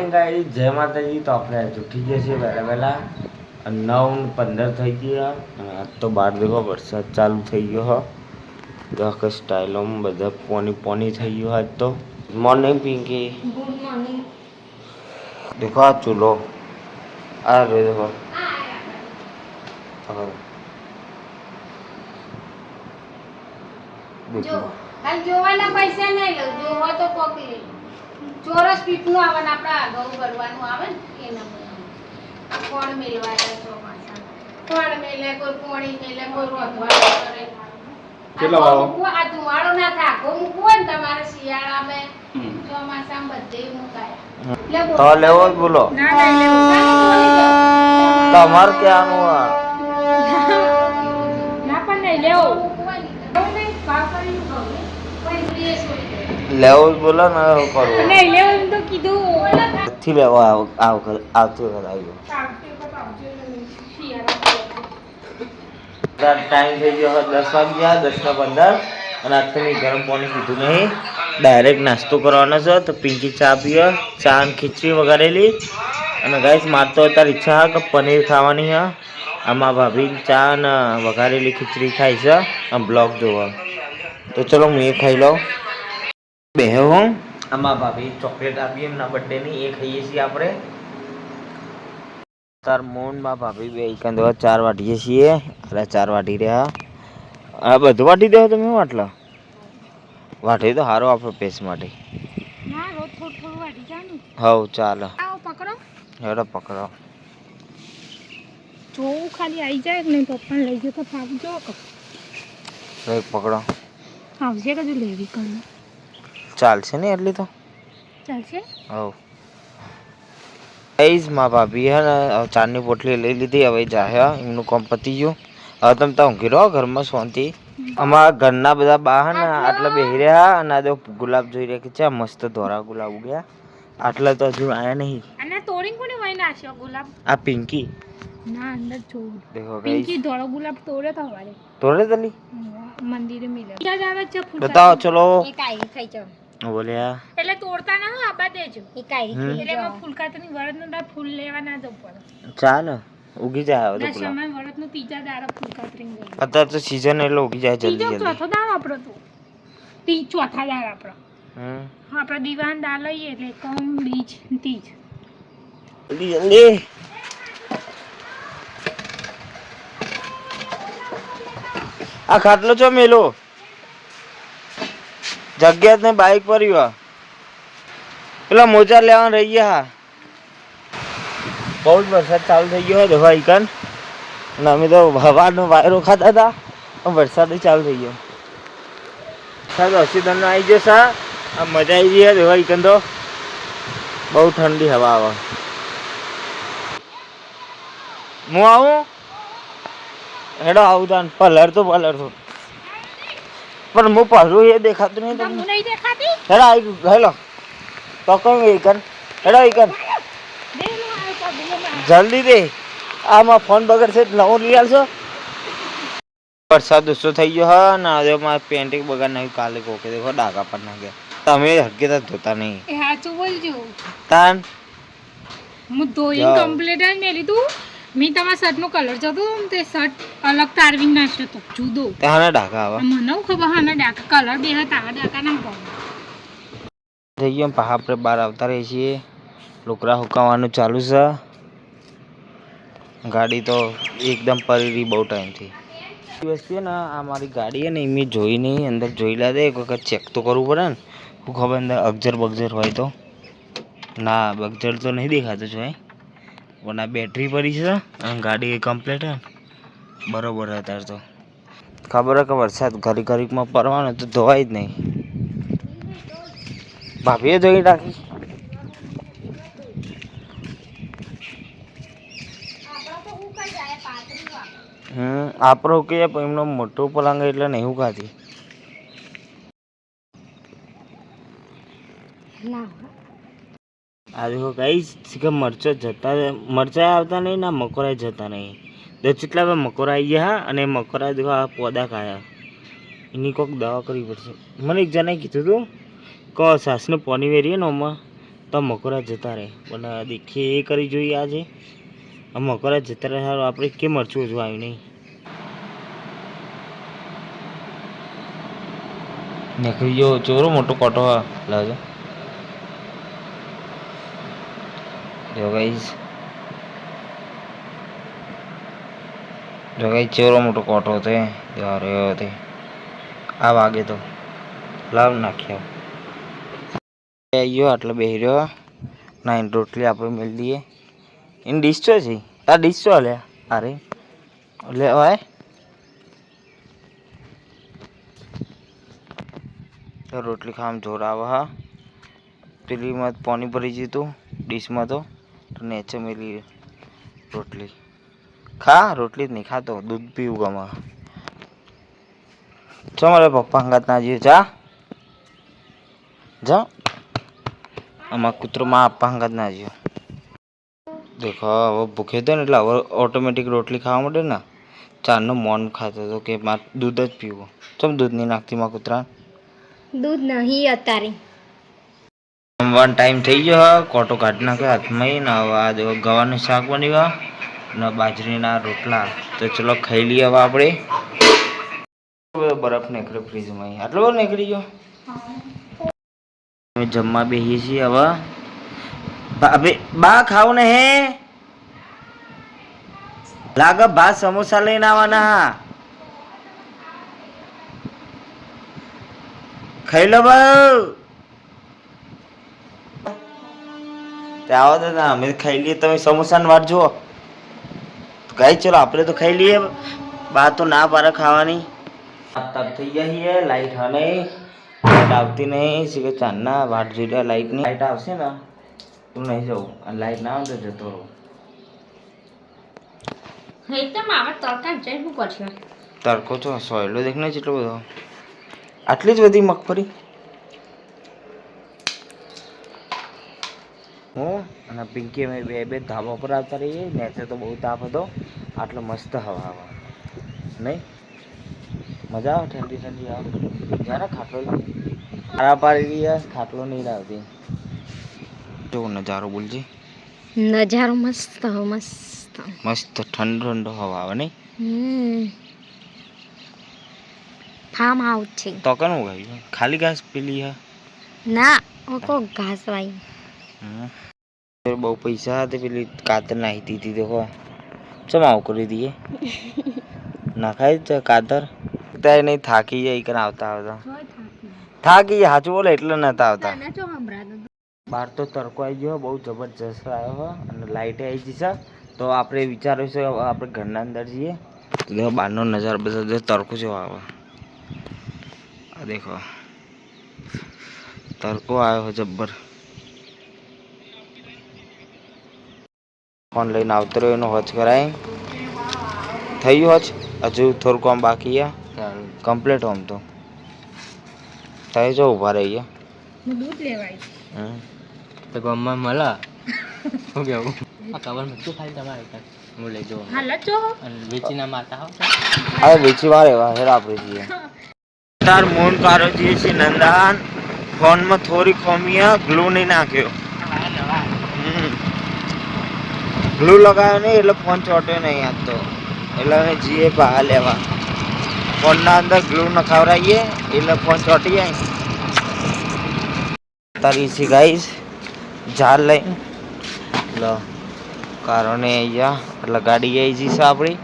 Morning ગાઈ જય માતાજી તો આપણે આજે ઉઠી ગયા છીએ વહેલા વહેલા અને નવ ને પંદર થઈ ગયા અને આજ તો બહાર દેખો વરસાદ ચાલુ થઈ ગયો હો તો આખા સ્ટાઇલોમાં બધા પોની પોની થઈ ગયું આજ તો મોર્નિંગ પિંકી ગુડ મોર્નિંગ દેખો આ ચૂલો આ રે દેખો આ જો દેખો કાલ જોવાના પૈસા નહીં લઉં જોવો તો પકડી ચોરસ પીપનું આવે ને આપણે આગળ ભરવાનું આવે ને એના બધા કોણ મેલવાના ચોમાસા કોણ મેલે કોઈ પોણી મેલે કોઈ રોધવા કરે. કેટલા આખો આ ધુમાડો ના થાય. આખો મૂકવો હોય ને તમારે શિયાળામાં ચોમાસામાં બધે મુકાય. તો લેવો બોલો. તમારે ક્યાંનું આ? તો. લેવો બોલો ને કરવું નહીં લેવલ તો કીધું. થી લેવો આવ વખત- આ વખત આવતી વખત આવ્યો ટાઈમ થઈ ગયો દસ વાગ્યા દસ ના પંદર. અને અત્યારે ગરમ પાણી પીધું નહીં. ડાયરેક્ટ નાસ્તો કરવાનો છે તો પિંકી ચા પીએ ચા અને ખીચડી વગાડેલી અને ગાઈસ મારે તો અત્યારે ઈચ્છા હા કે પનીર ખાવાની હા આમાં ભાભી ચા અને વઘારેલી ખીચડી ખાઈ છે. આમ બ્લોગ જોવા. તો ચલો હું એ ખાઈ લઉં. બે હું. આમાં ભાભી ચોકલેટ આપી એમના બર્થડેની એ ખાઈએ છીએ આપણે. તાર મોનમાં ભાભી બે કંદો ચાર વાટીએ છીએ. અરે ચાર વાટી રહ્યા. આ બધું વાટી દેવા તમે વાટલા વાટી તો સારો આપણો પેસ માટે. ના રોજ થોડું થોડું વાટી જાનું. હવ ચાલો. આવો પકડો. હેડો પકડો. જોવું ખાલી આવી જાય ને પપ્પાને લઈ ગયો તો ફાવજો કે પકડો. આવશે કે લેવી કરી ચાલશે ને એટલી તો? ચાલશે? હવ. એજમાં ભાભી હે ને ચારની પોટલી લઈ લીધી હવે જાહે એમનું કામ પતી ગયું. હવે તમે તો ઊંઘી રહો ઘરમાં શાંતિ. અમારા ઘરના બધા બા હે ને આટલા બેહી રહ્યા અને આ ગુલાબ જોઈ રહ્યા કે છે મસ્ત ધોરા ગુલાબ ઉગ્યા. આટલા તો હજુ આયા નહીં. અને તોડીને કોને વહી નાખ્યો ગુલાબ? આ પિંકી. ના અંદર જોવું દેખો પિંકી ધોળો ગુલાબ તોડ્યો તો હવારે. તોડે તલી મંદિરે મિલે બતાવો ચલો. ખાઈ જાવ બોલ્યા. એટલે તોડતા ના આબા દેજો. એ કાઈ હમ. એટલે તો ની વરદનું દાળ ફૂલ લેવા ના જવું પડે ચાલ ઉગી જાય હવે તો સમય ગુલાબનું વરદનું ત્રીજા દાડા ફૂલકાતરી ગયું અત્યારે તો સીઝન એટલે ઉગી જાય જલ્દી જલ્દી. ચોથો દાડો આપણો તો. તી ચોથા દાડા આપણો હમ. આપણે દીવાન દાળ લઈએ એટલે કમ બીજ તીજ. જલ્દી જલ્દી. આ ખાટલો છો મેલો? જગ્યા ને બાઈક પર ઈ પેલા મોજા લેવાનું રહી ગયા હા. બહુ જ વરસાદ ચાલુ થઈ ગયો હતો ભાઈ કન અને અમે તો હવાનો વાયરો ખાતા હતા વરસાદ ચાલુ થઈ ગયો. સાહેબ ઓક્સિજન આવી ગયો સા આ મજા આવી ગઈ હતી ભાઈ કન તો? બહુ ઠંડી હવા આવે. હું આવું? હેડો આવું તાન પલર તો પલર તો પણ હું પલરું એ દેખાતું નહીં તમને. નહીં દેખાતી? હેડા આવી હેલો. તો કઈ એ કર. હેડા એ ગુલાબ જલ્દી દે. આમાં ફોન બગર છે નવો લઈ આવશો વરસાદ ઓછો થઈ ગયો હા ને હવે મારે પેન્ટિંગ બગાડ નાખ્યું કાલે કોકે દેખો ડાકા પર નાખ્યા. તમે હટકે તો ધોતા નહીં. એ સાચું બોલજો. તાન. હું ધોઈને કમ્પ્લીટ મેલી તું મેં તમારા શર્ટનો કલર જતો હતો તે શર્ટ અલગ તારવી નાખ્યો તો જુદો. હાના ડાકા આવા. મને ખબર હાના ડાકા કલર બે તારા ડાકા ના ગમે થઈ ગયો પા આપણે બહાર આવતા રહીએ છીએ. લોકરા હુકાવાનું ચાલુ છે. ગાડી તો એકદમ પરેલી બહુ ટાઈમથી વસ્તુ છે ને આ મારી ગાડી છે ને એ મેં જોઈ નહીં. અંદર જોઈ લે એક વખત ચેક તો કરવું પડે ને. શું ખબર અંદર અગજર બગજર હોય તો? ના બગજર તો નહીં દેખાતું છે પણ આ બેટરી પડી છે, અને ગાડી કમ્પ્લીટ બરોબર અત્યારે તો. ખબર કે વરસાદ ઘરી ઘરીકમાં પડવાનો તો ધોવાય જ નહીં. ભાભીએ ધોઈ નાખી. હમ આપણો કે એમનો મોટો પલંગ એટલે નહીં ઉગાતી. આ દેખો કઈ કે મરચો જતા મરચા આવતા નહીં ના મકોરા જતા નહીં. તો જેટલા બધા મકોરા આવી ગયા અને મકોરા દેખો આ પોદા ખાયા. એની કોઈક દવા કરવી પડશે. મને એક જણાએ કીધું હતું કે સાસને પોની વેરીએ ને આમાં તો મકોરા જતા રહે. પણ દેખીએ એ કરી જોઈએ આજે. આ મકોરા જતા રહે સારું આપણે કે મરચું હજુ આવ્યું નહીં. નીકળી ગયો ચોરો મોટો કોટો લાવજો. જો ગાઈસ. જો મોટો કોટો તે રહ્યો તે. આ વાગે તો લાવ નાખ્યો આવ્યો આટલો બેહી રહ્યો. ના એની રોટલી આપણે મેળ દઈએ. ડીશ ચો છે? આ ડીશ ચો લે. અરે. લે હોય તો રોટલી ખાવા જોર હા. પેલીમાં પાણી ભરી જતું ડીશમાં તો. તો ચમેલી રોટલી. ખા, રોટલી જ નહીં ખાતો, દૂધ પીવું ગમે. ચો મારે પપ્પા હંગાત ના જીવ, જા. જા. આમાં કૂતરો માં પપ્પા હંગાત ના જીવ. દેખો, હવે ભૂખે હતો ને એટલે હવે ઓટોમેટિક રોટલી ખાવા માંડે ને. ચારનો મોન ખાતો હતો કે મારે દૂધ જ પીવું. ચમ દૂધ નહીં નાખતી માં કૂતરા દૂધ નહીં, અત્યારે. જમવાનો ટાઈમ થઈ ગયો કોટો કાઢી નાખ્યો, હાથમાં ગવાનું શાક બની ગયા ને બાજરીના રોટલા. તો ચલો ખાઈ લઈએ હવે આપણે. બરફ નીકળ્યો ફ્રીજમાં આટલો બધો નીકળી ગયો? જમવા બેસીએ છીએ હવે. બા ખાવ ને હે? લાગે ભાત સમોસા લઈને આવવાના ખાઈ લો બહુ તે આવો તો ના અમે ખાઈ લઈએ તમે સમોસાની વાર જુઓ. ગાઈ ચલો આપણે તો ખાઈ લઈએ. બા તો ના પારે ખાવાની. તબ થઈ છીએ લાઈટ હા નહીં. લાઈટ આવતી નહીં. શીખે ચાંદના વાટ જોઈ રહ્યા લાઈટની લાઈટ આવશે ને? તું નહીં જવું લાઈટ ના આવે તો જતો રહું. તડકો છો સોયલો દેખને કેટલો બધો. આટલી જ બધી મગફળી? હું અને પિંકી અમે બે બે ધાબા પર આવતા રહીએ ને તો બહુ તાપ હતો આટલો મસ્ત હવા હવા નહીં? મજા આવે ઠંડી ઠંડી આવે જ્યારે ખાટલો સારા પાડી રહ્યા ખાટલો નહીં લાવતી. જો નજારો બોલજે? નજારો મસ્ત મસ્ત. મસ્ત ઠંડો ઠંડો હવા આવે નહીં? હમ. ફાર્મ હાઉસ છે. તો કનું ગાયું ખાલી ઘાસ પેલી હા? ના ઓકો ઘાસ વાઈ. બહુ પૈસા હતા પેલી કાતર નાખી દીધી દેખો ચમ આવું કરી દઈએ? નાખાય જ કાતર. ત્યારે નહીં થાકી જાય કરે આવતા આવતા. થાકી જાય સાચું બોલે એટલે નતા આવતા. બહાર તો. તડકો આવી ગયો બહુ જબરજસ્ત આવ્યો હો. અને લાઇટે આવી જશે તો આપણે વિચાર્યું છે આપણે ઘરના અંદર જઈએ. તો દેખો બહારનો નજારો બધો દેખો તડકો જેવો આવે. આ દેખો. તડકો આવ્યો જબ્બર. ફોન લઈને આવતો રહ્યો એનો હોચ કરાય. થઈ ગયું હોચ? હજુ થોડું કામ બાકી છે. કમ્પ્લીટ હોમ તો. થઈ જો ઊભા રહી ગયા દૂધ લેવાય. તો ગામમાં મળા? શું કેવું? આ કવર મૂકતું ખાલી તમારે હું લઈ જાઉં. હા લચો અને વેચીને માતા હો? હવે બીજી વાર એવા હેર આપણે જઈએ તાર મોન કારો જઈએ છે નંદાન ફોનમાં થોડી ખોમિયા ગ્લુ નહીં નાખ્યો. ગ્લુ લગાવ્યો નહીં એટલે ફોન ચોટ્યો નહીં આજ તો. એટલે અમે જઈએ બહાર લેવા. ફોનના અંદર ગ્લુ નખાવરાઈએ એટલે ફોન ચોટી જાય તારી છે ગાઈસ ઝાડ લઈને લો કારણે અહીંયા એટલે ગાડી આવી છે આપણી.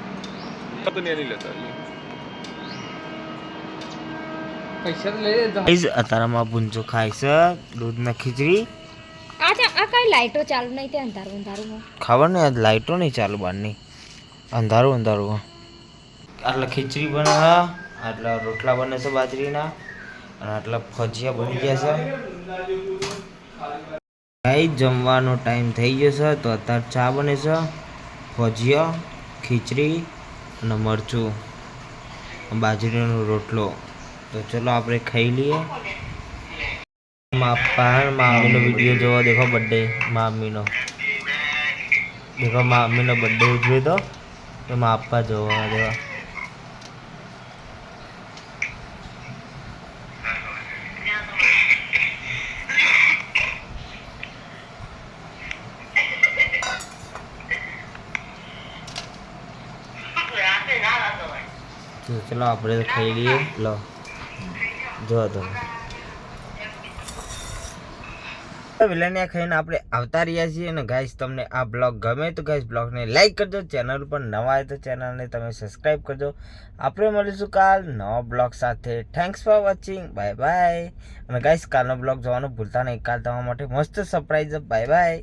પૈસા લઈ અત્યારમાં ભૂંજો ખાય છે દૂધના ખીચડી. આ કઈ લાઈટો ચાલુ નહીં તે અંધારું અંધારું ખબર નહીં આજ લાઇટો નહીં ચાલુ બહારની. અંધારું અંધારું આટલા ખીચડી બને આટલા રોટલા બને છે બાજરીના અને આટલા ફજિયા બની ગયા છે. ભાઈ જમવાનો ટાઈમ થઈ ગયો છે તો અત્યારે ચા બને છે ફજિયા ખીચડી અને મરચું બાજરીનો રોટલો. તો ચલો આપણે ખાઈ લઈએ. માપા મામીનો વીડિયો જોવા, દેખો બર્થડે મામીનો દેખો મામીનો બર્થડે ઉજવે તો તો માપા જોવા દેવા ચલો, આપણે ખાઈ લઈએ. લો. જો તમે. વિલનિયા ખાઈને આપણે આવતા રહ્યા છીએ અને ગાઈસ તમને આ બ્લોગ ગમે તો ગાઈસ બ્લોગને લાઈક કરજો ચેનલ પર નવા આવે તો ચેનલને તમે સબસ્ક્રાઈબ કરજો. આપણે મળીશું કાલ નવા બ્લોગ સાથે. Thanks for watching bye bye અને ગાઈસ કાલનો બ્લોગ જોવાનું ભૂલતા નહીં. કાલ તમારા માટે મસ્ત સરપ્રાઈઝ બાય બાય